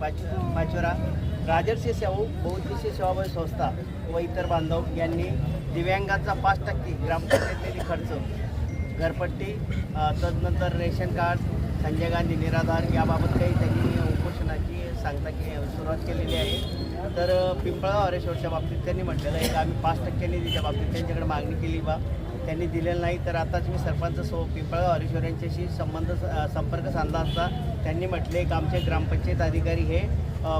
पाच पाचोरा. राजर्षी शाहू बौद्धिशी सेवाभावी संस्था व इतर बांधव यांनी दिव्यांगाचा पाच टक्के ग्रामपंचायतीने खर्च. घरपट्टी तदनंतर रेशन कार्ड संजय गांधी निराधार याबाबत काही त्यांनी उपोषणाची सांगता की सुरुवात केलेली आहे. तर पिंपळा पिंपळगाव बाबतीत त्यांनी म्हटलेलं आहे. की आम्ही पाच टक्के निधीच्या बाबतीत त्यांच्याकडे मागणी केली बा. त्यांनी दिलेलं नाही तर आताच मी सरपंच सो पिंपळगाव हरेश्वर यांच्याशी संबंध संपर्क साधला असता. त्यांनी म्हटले की आमचे ग्रामपंचायत अधिकारी हे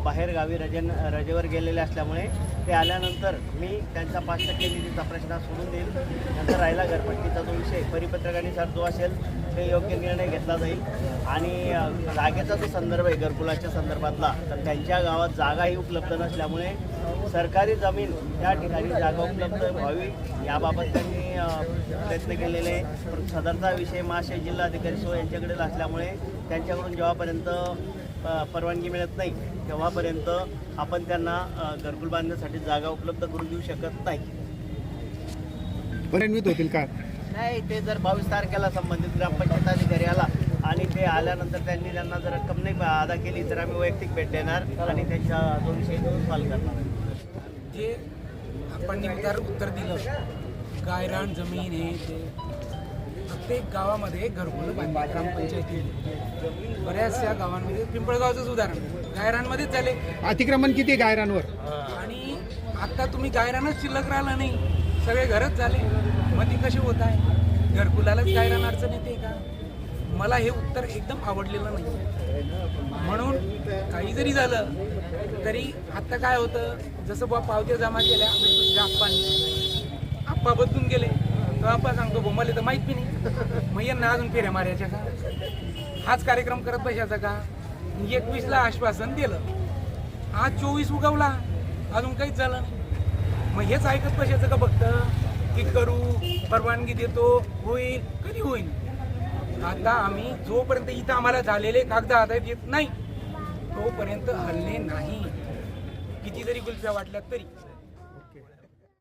बाहेरगावी रजेन रजेवर गेलेले असल्यामुळे ते आल्यानंतर मी त्यांचा पाच टक्के निधीचा प्रश्न सोडून देईल नंतर राहिला घरपट्टीचा जो विषय परिपत्रकानुसार जो असेल ते योग्य निर्णय घेतला जाईल आणि जागेचा जो संदर्भ आहे घरकुलाच्या संदर्भातला तर त्यांच्या गावात जागाही उपलब्ध नसल्यामुळे सरकारी जमीन त्या ठिकाणी जागा उपलब्ध व्हावी याबाबत त्यांनी प्रयत्न केलेले आहे. सदरचा विषय महाशय जिल्हाधिकारी सो यांच्याकडे असल्यामुळे त्यांच्याकडून जेव्हापर्यंत परवानगी मिळत नाही. तेव्हापर्यंत आपण त्यांना घरकुल बांधण्यासाठी जागा उपलब्ध करून देऊ शकत नाही. होतील का? नाही ते जर बावीस तारखेला संबंधित ग्रामपंचायत अधिकारी आला आणि ते आल्यानंतर त्यांनी त्यांना जर रक्कम नाही अदा केली तर आम्ही वैयक्तिक भेट देणार आणि त्यांच्या तो विषय सॉल्व्ह करणार. जे आपण उत्तर दिलं गायरान जमीन हे ते प्रत्येक गावामध्ये घरकुलं बांधली ग्रामपंचायती बऱ्याचशा गावांमध्ये पिंपळगावचंच उदाहरण गायरानमध्येच झाले. अतिक्रमण किती आहे गायरांवर? आणि आता तुम्ही गायरानच शिल्लक राहिलं नाही. सगळे घरच झाले. मग ती कशी होत आहे? घरकुलालाच गायरान अडचण येते का? मला हे उत्तर एकदम आवडलेलं नाही. म्हणून काही जरी झालं तरी आत्ता काय होतं? जसं बुवा पावत्या जमा केल्या आप्पांनी. आप्पा बदलून गेले. तो आपण सांगतो बुवा मला तर माहीत बी नाही. मग यांना अजून फेऱ्या मारायच्या का? हाच कार्यक्रम करत बसायचा का? एकवीसला आश्वासन दिलं. आज चोवीस उगवला. अजून काहीच झालं नाही. मग हेच ऐकत बसायचं का बघतं की करू परवानगी देतो होईल. कधी होईल? आता आम्ही जोपर्यंत इथं आम्हाला झालेले कागद हातात येत नाही तोपर्यंत हल्ले नाही. किती जरी गुलफ्या वाटल्या तरी.